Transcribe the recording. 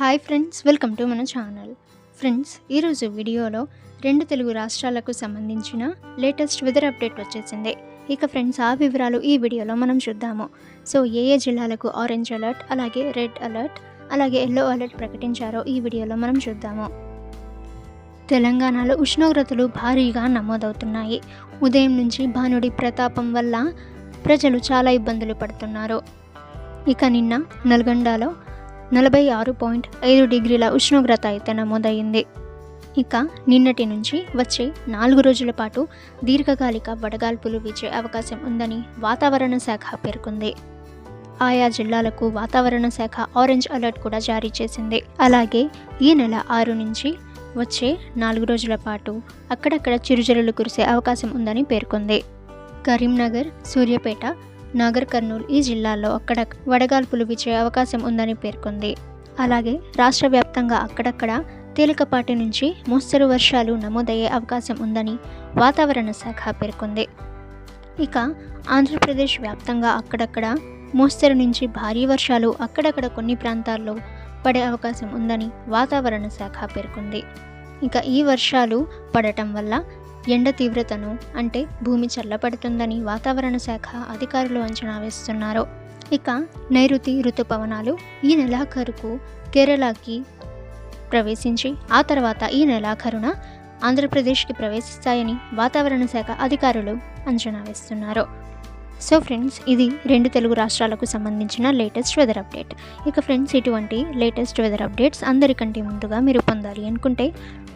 Hi friends welcome to మన channel friends ఈరోజు వీడియోలో రెండు తెలుగు రాష్ట్రాలకు సంబంధించిన లేటెస్ట్ వెదర్ అప్డేట్ వచ్చేసింది. ఇక ఫ్రెండ్స్ ఆ వివరాలు ఈ వీడియోలో మనం చూద్దాము. సో ఏ ఏ జిల్లాలకు ఆరెంజ్ అలర్ట్ అలాగే రెడ్ అలర్ట్ అలాగే ఎల్లో అలర్ట్ ప్రకటించారో ఈ వీడియోలో మనం చూద్దాము. తెలంగాణలో ఉష్ణోగ్రతలు భారీగా నమోదవుతున్నాయి. ఉదయం నుంచి భానుడి ప్రతాపం వల్ల ప్రజలు చాలా ఇబ్బందులు పడుతున్నారు. ఇక నిన్న నల్గొండలో నలభై ఆరు పాయింట్ ఐదు డిగ్రీల ఉష్ణోగ్రత అయితే నమోదయ్యింది. ఇక నిన్నటి నుంచి వచ్చే నాలుగు రోజుల పాటు దీర్ఘకాలిక వడగాల్పులు వీచే అవకాశం ఉందని వాతావరణ శాఖ పేర్కొంది. ఆయా జిల్లాలకు వాతావరణ శాఖ ఆరెంజ్ అలర్ట్ కూడా జారీ చేసింది. అలాగే ఈ నెల ఆరు నుంచి వచ్చే నాలుగు రోజుల పాటు అక్కడక్కడ చిరుజల్లులు కురిసే అవకాశం ఉందని పేర్కొంది. కరీంనగర్ సూర్యాపేట నాగర్ కర్నూలు ఈ జిల్లాల్లో అక్కడ వడగాల్పులు వీచే అవకాశం ఉందని పేర్కొంది. అలాగే రాష్ట్ర వ్యాప్తంగా అక్కడక్కడ తేలికపాటి నుంచి మోస్తరు వర్షాలు నమోదయ్యే అవకాశం ఉందని వాతావరణ శాఖ పేర్కొంది. ఇక ఆంధ్రప్రదేశ్ వ్యాప్తంగా అక్కడక్కడ మోస్తరు నుంచి భారీ వర్షాలు అక్కడక్కడ కొన్ని ప్రాంతాల్లో పడే అవకాశం ఉందని వాతావరణ శాఖ పేర్కొంది. ఇక ఈ వర్షాలు పడటం వల్ల ఎండ తీవ్రతను అంటే భూమి చల్లబడుతుందని వాతావరణ శాఖ అధికారులు అంచనా వేస్తున్నారు. ఇక నైరుతి ఋతుపవనాలు ఈ నెలాఖరుకు కేరళకి ప్రవేశించి ఆ తర్వాత ఈ నెలాఖరున ఆంధ్రప్రదేశ్కి ప్రవేశిస్తాయని వాతావరణ శాఖ అధికారులు అంచనా వేస్తున్నారు. సో ఫ్రెండ్స్ ఇది రెండు తెలుగు రాష్ట్రాలకు సంబంధించిన లేటెస్ట్ వెదర్ అప్డేట్. ఇక ఫ్రెండ్స్ ఇటువంటి లేటెస్ట్ వెదర్ అప్డేట్స్ అందరికంటే ముందుగా మీరు పొందాలి అనుకుంటే